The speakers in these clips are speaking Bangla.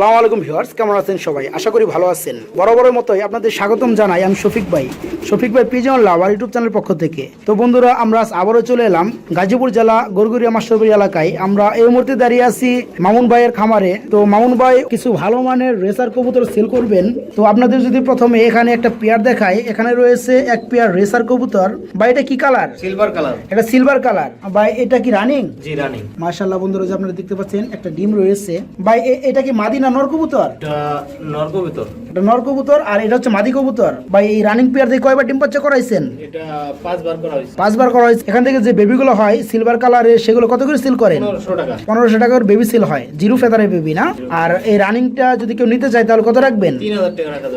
আসসালামু আলাইকুম ভিউয়ার্স কেমন আছেন সবাই? আশা করি ভালো আছেন। বরাবরের মতোই আপনাদের স্বাগতম জানাই আমি শফিক ভাই। শফিক ভাই পিজন লাভার ইউটিউব চ্যানেলের পক্ষ থেকে। তো বন্ধুরা আমরা আবারও চলে এলাম গাজীপুর জেলা গরগুরিয়া মাস্টারবাড়ি এলাকায়। আমরা এই মুহূর্তে দাঁড়িয়ে আছি মামুন ভাইয়ের খামারে। তো মামুন ভাই কিছু ভালো মানের রেসার কবুতর সেল করবেন। তো আপনাদের যদি প্রথমে এখানে একটা পেয়ার দেখায় এখানে রয়েছে এক পেয়ার রেসার কবুতর। বা এটা কি কালার সিলভার কালার এটা সিলভার কালার বা এটা কি রানিং জি রানিং মাশাল্লাহ বন্ধুরা যে আপনারা দেখতে পাচ্ছেন একটা ডিম রয়েছে। ভাই এটা কি মাদি না নর কবুতর এটা নর্গ ভিতর এটা নর কবুতর আর এটা হচ্ছে মাদি কবুতর। ভাই এই রানিং পেয়ার দিয়ে কয়বার ডিম বাচ্চা করাইছেন? এটা পাঁচবার করা হয়েছে। পাঁচবার করা হয়েছে। এখান থেকে যে বেবিগুলো হয় সিলভার কালারের সেগুলো কত করে সিল করেন? পনেরোশো টাকা। পনেরোশো টাকার বেবি সিল হয়। জিরো ফেদারের বেবি না? আর এই রানিংটা যদি কেউ নিতে চায় তাহলে কত রাখবেন?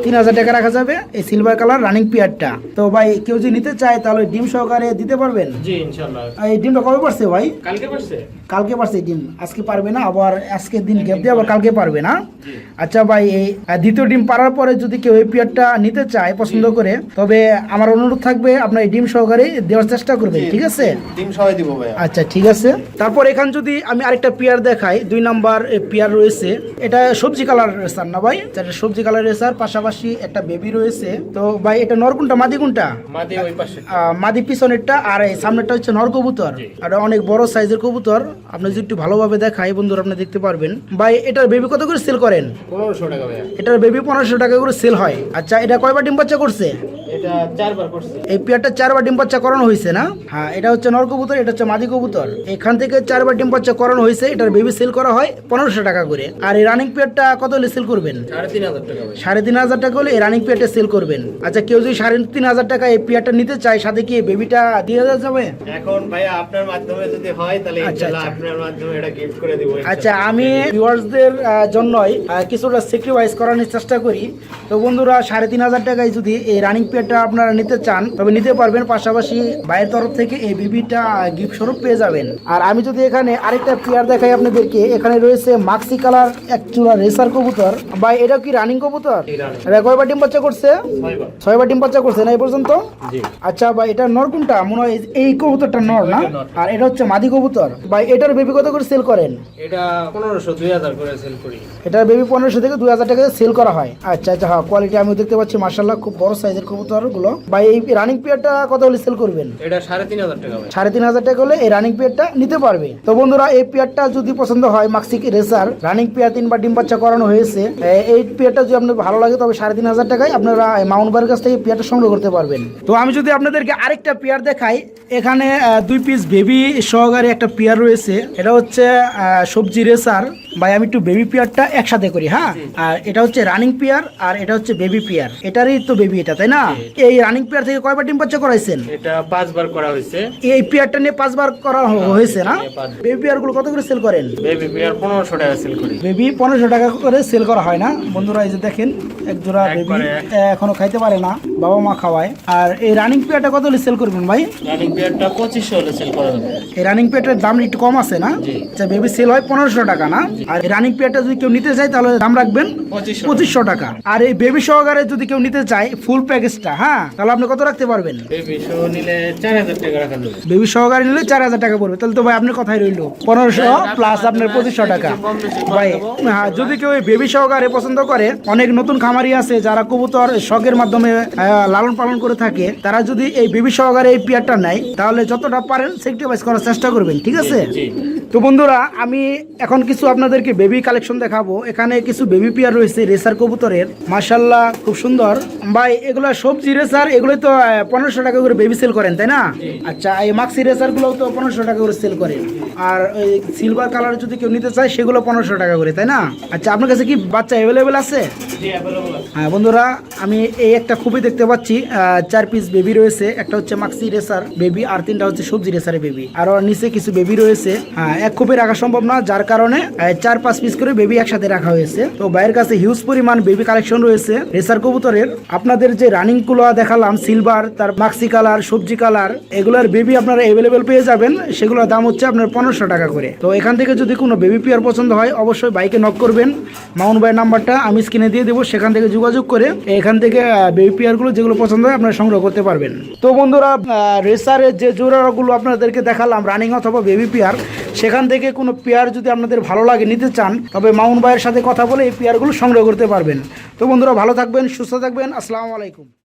তিন হাজার টাকা রাখা যাবে। এই সিলভার কালার রানিং পেয়ারটা তো ভাই কেউ যদি নিতে চায় তাহলে ডিম সহকারে দিতে পারবেন? জি এই ডিমটা কবে পড়ছে ভাই? কালকে পারছে? কালকে পারছে ডিম। আজকে পারবে না আবার আজকে দিন গ্যাপ দিয়ে আবার কালকে পারবে না? আচ্ছা ভাই এই দ্বিতীয় ডিম পারার পরে যদি কেউ এই পিয়ারটা নিতে চায় পছন্দ করে তবে আমার অনুরোধ থাকবে আপনার এই ডিম সহকারে দেওয়ার চেষ্টা করবেন ঠিক আছে? ডিম সবাই দিব ভাইয়া। আচ্ছা ঠিক আছে। তারপর এখান যদি আমি আরেকটা পেয়ার দেখাই দুই নাম্বার পেয়ার রয়েছে। এটা সবজি কালার স্যার না ভাই? এটা সবজি কালার স্যার পাশাপাশি একটা বেবি রয়েছে। তো ভাই এটা নর কোনটা মাদি কোনটা? মাদি ওই পাশে। মাদি পিছনেরটা আর এই সামনেরটা হচ্ছে নর কবুতর। আর অনেক বড় সাইজের কবুতর। আপনি যদি একটু ভালোভাবে দেখাই বন্ধুরা আপনি দেখতে পারবেন। ভাই এটার বেবি কত করে সেল করেন? পনেরোশো টাকা ভাইয়া। এটার বেবি পনেরোশো টাকা করে সেল হয়। আচ্ছা এটা কয়বার ডিম বাচ্চা করছে? এটা চারবার করছে। এই পেয়ারটা চারবার ডিম বাচ্চা করানো হয়েছে না? হ্যাঁ এটা হচ্ছে নর কবুতর এটা হচ্ছে মাদি কবুতর। এখান থেকে চারবার ডিম বাচ্চা করানো হয়েছে এটার বেবি সেল করা হয় পনেরোশো টাকা করে। আর এই রানিং পেয়ারটা কত হলে সেল করবেন? সাড়ে তিন হাজার টাকা ভাই। হলে এই রানিং পেয়ারটা সেল করবেন। আচ্ছা কেউ যদি সাড়ে তিন হাজার টাকা এই পেয়ারটা নিতে চায় সাথে কি বেবিটা দিয়ে দেওয়া যাবে? এখন ভাইয়া আপনার মাধ্যমে যদি হয় তাহলে আচ্ছা, আচ্ছা। আপনার মাধ্যমে এটা গিফট করে দিব। আচ্ছা আমি ভিউয়ার্সদের জন্যই কিছুটা স্যাক্রিফাইস করানোর চেষ্টা করি। তো বন্ধুরা সাড়ে তিন হাজার টাকায় যদি এই রানিং পেয়ারটা আপনারা নিতে চান তবে নিতে পারবেন পাশাপাশি বাইরের তরফ থেকে এই বিবিটা গিফট স্বরূপ পেয়ে যাবেন। আর আমি যদি এখানে আরেকটা পেয়ার দেখাই আপনাদেরকে এখানে রয়েছে মাক্সি কালার এক চূড়া রেসার কবুতর। বা এটা কি রানিং কবুতর? এটা কয়বার ডিম বাচ্চা করছে? ছয়বার। ডিম বাচ্চা করছে না এই পর্যন্ত? আচ্ছা ভাই এটা নর কোনটা? মনে হয় এই কবুতরটা নর না? আর এটা হচ্ছে মাদি কবুতর। ভাই এটার বেবি কত করে সেল করেন? এটা পনেরোশো দুই হাজার করে সেল করি। এটার বেবি পনেরোশো থেকে দুই হাজার টাকা সেল করা হয়। আচ্ছা আচ্ছা হ্যাঁ কোয়ালিটি আমি দেখতে পাচ্ছি মার্শাল্লাহ খুব বড় সাইজের কবুতর। গুলো ভাই এই রানিং পিয়ারটা কত হলে সেল করবেন? এটা সাড়ে তিন হাজার টাকা সাড়ে তিন হাজার টাকা হলে এই রানিং পিয়ারটা নিতে পারবে। তো বন্ধুরা এই পিয়ারটা যদি পছন্দ হয় মাক্সিক রেসার রানিং পিয়ার তিনবার ডিম বাচ্চা করানো হয়েছে এই পিয়ারটা যদি আপনার ভালো লাগে তবে সাড়ে তিন হাজার টাকায় আপনারা মাউন্ট বাড়ির কাছ থেকে পিয়ারটা সংগ্রহ করতে পারবেন। তো আমি যদি আপনাদেরকে আরেকটা পেয়ার দেখাই এখানে দুই পিস বেবি সহকারে একটা পেয়ার রয়েছে। এটা হচ্ছে সবজি রেসার ভাই আমি একটু বেবি পেয়ারটা একসাথে করি হ্যাঁ? আর এটা হচ্ছে রানিং পেয়ার আর এটা হচ্ছে বেবি পেয়ার এটারই তো বেবি এটা তাই না? এই রানিং পেয়ার থেকে কয়বার ডিম বাচ্চা করাইছেন? এটা পাঁচবার করা হয়েছে। এই পেয়ারটা নিয়ে পাঁচবার করা হয়েছে না? বেবি পেয়ারগুলো কত করে সেল করেন? বেবি পেয়ার পনেরোশো টাকা সেল করি। বেবি পনেরোশো টাকা করে সেল করা হয় না। বন্ধুরা এই যে দেখেন এক জোড়া বেবি এখনও খাইতে পারে না বাবা মা খাওয়ায়। আর এই রানিং পেয়ারটা কত হলে সেল করবেন ভাই? রানিং পেয়ারটা পঁচিশশো হলে সেল করা যাবে। এই রানিং পেয়ারটার দাম একটু কম আছে না। আচ্ছা বেবি সেল হয় পনেরোশো টাকা না? আর রানিং পেয়ারটা যদি কেউ নিতে চায় তাহলে দাম রাখবেন পঁচিশশো টাকা। আর এই বেবি সহকারে যদি কেউ নিতে চায় ফুল প্যাকেজটা হ্যাঁ তাহলে আপনি কত রাখতে পারবেন? বেবি সহকারে নিলে চার হাজার টাকা পড়বে। তাহলে তো ভাই আপনার কথাই রইল। পনেরোশো প্লাস আপনার পঁচিশশো টাকা। ভাই হ্যাঁ যদি কেউ বেবি সহকারে পছন্দ করে অনেক নতুন খামারি আছে যারা কবুতর শখের মাধ্যমে লালন পালন করে থাকে তারা যদি এই বেবি সহকারে এই পেয়ারটা নেয় তাহলে যতটা পারেন সেক্রিফাইস করার চেষ্টা করবেন ঠিক আছে? তো বন্ধুরা আমি এখন কিছু আপনাদেরকে বেবি কালেকশন দেখাবো। এখানে কিছু বেবি পেয়ার রয়েছে রেসার কবুতরের। মাশাল্লাহ খুব সুন্দর। ভাই এগুলো সবজি রেসার এগুলো তো পনেরোশো টাকা করে বেবি সেল করেন তাই না? আচ্ছা এই মাক্সি রেসারগুলো তো পনেরোশো টাকা করে সেল করেন আর ওই সিলভার কালার যদি কেউ নিতে চায় সেগুলো পনেরোশো টাকা করে তাই না? আচ্ছা আপনার কাছে কি বাচ্চা অ্যাভেলেবেল আছে? হ্যাঁ বন্ধুরা আমি এই একটা খুবই দেখতে পাচ্ছি চার পিস বেবি রয়েছে একটা হচ্ছে মাক্সি রেসার বেবি আর তিনটা হচ্ছে সবজি রেসারের বেবি আর নিচে কিছু বেবি রয়েছে। হ্যাঁ এক খুবই রাখা সম্ভব না যার কারণে চার, পাঁচ পিস করে বেবি একসাথে রাখা হয়েছে। তো বাইরের কাছে হিউজ পরিমাণ বেবি কালেকশন রয়েছে। রেসার কবুতরের। আপনাদের যে রানিংগুলো দেখালাম সিলভার তার মাক্সি কালার সবজি কালার এগুলোর বেবি আপনারা অ্যাভেলেবেল পেয়ে যাবেন। সেগুলোর দাম হচ্ছে আপনার পনেরোশো টাকা করে। তো এখান থেকে যদি কোনো বেবি পেয়ার পছন্দ হয়, অবশ্যই বাইকে নক করবেন। মাউন্ট ভাইয়ের নাম্বারটা আমি স্ক্রিনে দিয়ে দেবো, সেখান থেকে যোগাযোগ করে এখান থেকে বেবি পেয়ারগুলো যেগুলো পছন্দ হয়, আপনারা সংগ্রহ করতে পারবেন। তো বন্ধুরা রেসারের যে জোড়াগুলো আপনাদেরকে দেখালাম রানিং অথবা বেবি পেয়ার সেখান থেকে কোনো পেয়ার যদি আপনাদের ভালো লাগে, নিতে চান, তবে মাউন্ট ভাইয়ের সাথে কথা বলে এই পেয়ারগুলো সংগ্রহ করতে পারবেন। তো বন্ধুরা, ভালো থাকবেন, সুস্থ থাকবেন, আসসালামু আলাইকুম।